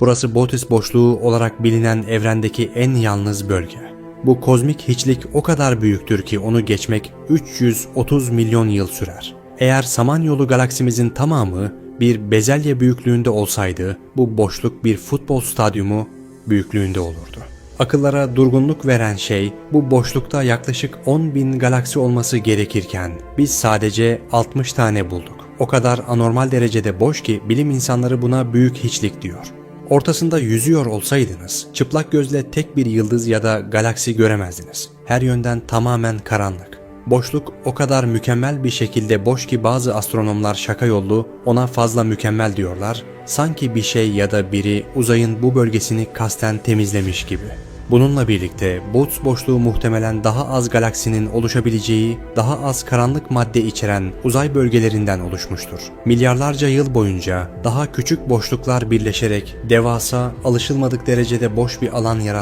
Burası Bootes boşluğu olarak bilinen evrendeki en yalnız bölge. Bu kozmik hiçlik o kadar büyüktür ki onu geçmek 330 milyon yıl sürer. Eğer Samanyolu galaksimizin tamamı bir bezelye büyüklüğünde olsaydı bu boşluk bir futbol stadyumu büyüklüğünde olurdu. Akıllara durgunluk veren şey bu boşlukta yaklaşık 10 bin galaksi olması gerekirken biz sadece 60 tane bulduk. O kadar anormal derecede boş ki bilim insanları buna büyük hiçlik diyor. Ortasında yüzüyor olsaydınız çıplak gözle tek bir yıldız ya da galaksi göremezdiniz. Her yönden tamamen karanlık. Boşluk o kadar mükemmel bir şekilde boş ki bazı astronomlar şaka yollu ona fazla mükemmel diyorlar. Sanki bir şey ya da biri uzayın bu bölgesini kasten temizlemiş gibi. Bununla birlikte Boots boşluğu muhtemelen daha az galaksinin oluşabileceği, daha az karanlık madde içeren uzay bölgelerinden oluşmuştur. Milyarlarca yıl boyunca daha küçük boşluklar birleşerek devasa, alışılmadık derecede boş bir alan yaratmış